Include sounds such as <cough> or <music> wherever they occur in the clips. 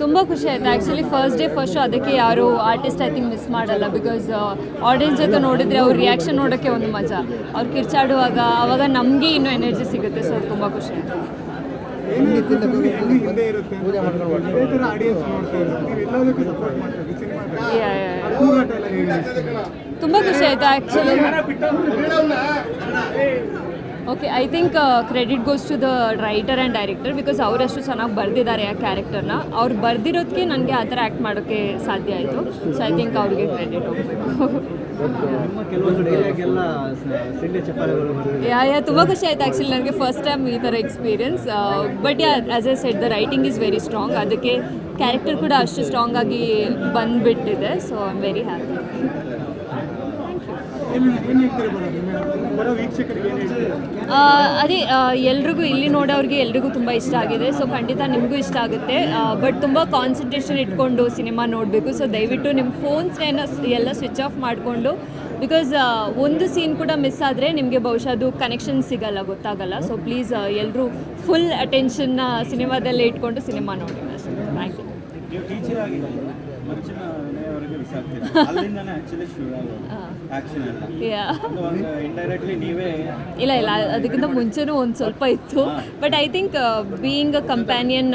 ತುಂಬ ಖುಷಿ ಆಯ್ತು. Actually first day first show ಅದಕ್ಕೆ ಯಾರು ಆರ್ಟಿಸ್ಟ್ ಐ ಥಿಂಕ್ ಮಿಸ್ ಮಾಡಲ್ಲ. ಬಿಕಾಸ್ ಆಡಿಯನ್ಸ್ ಜೊತೆ ನೋಡಿದ್ರೆ ಅವ್ರ ರಿಯಾಕ್ಷನ್ ನೋಡೋಕ್ಕೆ ಒಂದು ಮಜಾ. ಅವ್ರು ಕಿರ್ಚಾಡುವಾಗ ಅವಾಗ ನಮಗೆ ಇನ್ನೂ ಎನರ್ಜಿ ಸಿಗುತ್ತೆ. ಸೊ ತುಂಬ ಖುಷಿ ಆಯಿತು. ತುಂಬಾ ಖುಷಿ ಆಯ್ತು actually okay I think credit goes to the writer and director because ಅವರಷ್ಟು ಚೆನ್ನಾಗಿ ಬರೆದಿದ್ದಾರೆ ಆ ಕ್ಯಾರೆಕ್ಟರ್ನ ಅವ್ರು ಬರ್ದಿರೋದಕ್ಕೆ ನನಗೆ ಆ ಥರ ಆ್ಯಕ್ಟ್ ಮಾಡೋಕ್ಕೆ ಸಾಧ್ಯ ಆಯಿತು. ಸೊ ಐ ಥಿಂಕ್ ಅವ್ರಿಗೆ ಕ್ರೆಡಿಟ್ ಹೋಗಬೇಕು. ಯಾ ಯಾ ತುಂಬ ಖುಷಿ ಆಯ್ತು ಆ್ಯಕ್ಚುಲಿ ನನಗೆ ಫಸ್ಟ್ ಟೈಮ್ ಈ ಥರ experience but yeah as a set the writing is very strong ಅದಕ್ಕೆ ಕ್ಯಾರೆಕ್ಟರ್ ಕೂಡ ಅಷ್ಟು ಸ್ಟ್ರಾಂಗ್ ಆಗಿ ಬಂದುಬಿಟ್ಟಿದೆ. So I am very happy ಅದೇ ಎಲ್ರಿಗೂ ಇಲ್ಲಿ ನೋಡೋರಿಗೆ ಎಲ್ರಿಗೂ ತುಂಬ ಇಷ್ಟ ಆಗಿದೆ. ಸೊ ಖಂಡಿತ ನಿಮಗೂ ಇಷ್ಟ ಆಗುತ್ತೆ. ಬಟ್ ತುಂಬ ಕಾನ್ಸಂಟ್ರೇಷನ್ ಇಟ್ಕೊಂಡು ಸಿನಿಮಾ ನೋಡಬೇಕು. ಸೊ ದಯವಿಟ್ಟು ನಿಮ್ಮ ಫೋನ್ಸ್ ಎಲ್ಲ ಸ್ವಿಚ್ ಆಫ್ ಮಾಡಿಕೊಂಡು ಬಿಕಾಸ್ ಒಂದು ಸೀನ್ ಕೂಡ ಮಿಸ್ ಆದರೆ ನಿಮಗೆ ಬಹುಶಃ ಅದು ಕನೆಕ್ಷನ್ ಸಿಗಲ್ಲ ಗೊತ್ತಾಗಲ್ಲ. ಸೊ ಪ್ಲೀಸ್ ಎಲ್ಲರೂ ಫುಲ್ ಅಟೆನ್ಷನ್ನ ಸಿನಿಮಾದಲ್ಲೇ ಇಟ್ಕೊಂಡು ಸಿನಿಮಾ ನೋಡಿ. ಥ್ಯಾಂಕ್ ಯು ಮನೆಯವರೆಗೆ ಬಿಸಾಕ್ತೀರಿ ಅಲ್ಲಿಂದಾನೆ ಆಕ್ಚುಲಿ ಶುರು ಆಗೋದು. ಆಕ್ಷನ್ ಎಲ್ಲ. ಯಾ ಅದು ಒಂದು ಇಂಡೈರೆಕ್ಟ್ಲಿ ನೀವೇ ಇಲ್ಲ ಇಲ್ಲ ಅದಕ್ಕಿಂತ ಮುಂಚೆನೂ ಒಂದು ಸ್ವಲ್ಪ ಇತ್ತು. But I think being a companion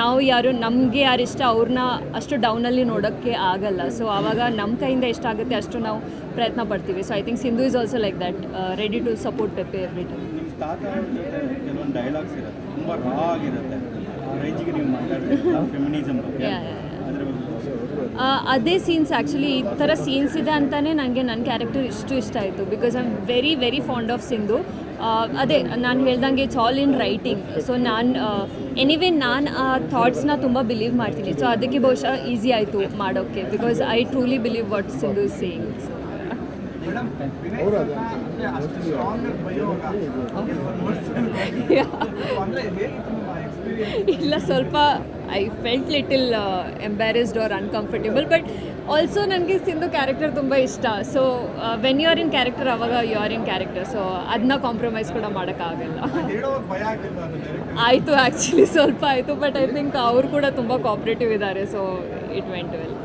ನಾವು ಯಾರು ನಮಗೆ ಯಾರು ಇಷ್ಟ ಅವ್ರನ್ನ ಅಷ್ಟು ಡೌನಲ್ಲಿ ನೋಡೋಕ್ಕೆ ಆಗಲ್ಲ. ಸೊ ಆವಾಗ ನಮ್ಮ ಕೈಯಿಂದ ಎಷ್ಟಾಗುತ್ತೆ ಅಷ್ಟು ನಾವು ಪ್ರಯತ್ನ ಪಡ್ತೀವಿ. So I think Sindhu is also like that ready to support Peppe every time ನಿಮ್ಮ ತಾತ ಜೊತೆ ಕೆಲವೊಂದು ಡೈಲಾಗ್ಸ್ ಇರುತ್ತೆ. ತುಂಬ ರಾ ಆಗಿರುತ್ತೆ. ಆ ರೇಂಜಿಗೆ ನೀವು ಮಾತಾಡಿದ್ರೆ ಫೆಮಿನಿಸಮ್ <laughs> ಬಗ್ಗೆ. ಅದೇ ಸೀನ್ಸ್ ಆ್ಯಕ್ಚುಲಿ ಈ ಥರ ಸೀನ್ಸ್ ಇದೆ ಅಂತಲೇ ನನಗೆ ನನ್ನ ಕ್ಯಾರೆಕ್ಟರ್ ಇಷ್ಟು ಇಷ್ಟ ಆಯಿತು because I am very very fond of Sindhu ಅದೇ ನಾನು ಹೇಳ್ದಂಗೆ it's all in writing so ನಾನು ಎನಿವೇ ನಾನು ಆ ಥಾಟ್ಸ್ನ ತುಂಬ ಬಿಲೀವ್ ಮಾಡ್ತೀನಿ. ಸೊ ಅದಕ್ಕೆ ಬಹುಶಃ ಈಸಿ ಆಯಿತು ಮಾಡೋಕ್ಕೆ because I truly believe what Sindhu is saying ಇಲ್ಲ ಸ್ವಲ್ಪ I felt little embarrassed or uncomfortable but also ನನಗೆ ಸಿಂಧು ಕ್ಯಾರೆಕ್ಟರ್ ತುಂಬ ಇಷ್ಟ. So when you are in character ಅವಾಗ you are in character so ಅದನ್ನ ಕಾಂಪ್ರಮೈಸ್ ಕೂಡ ಮಾಡೋಕ್ಕಾಗಲ್ಲ. ಆಯಿತು ಆ್ಯಕ್ಚುಲಿ ಸ್ವಲ್ಪ ಆಯಿತು ಬಟ್ ಐ ಥಿಂಕ್ ಅವರು ಕೂಡ ತುಂಬ ಕೋಪ್ರೇಟಿವ್ ಇದ್ದಾರೆ ಸೊ ಇಟ್ ವೆಂಟ್ ವೆಲ್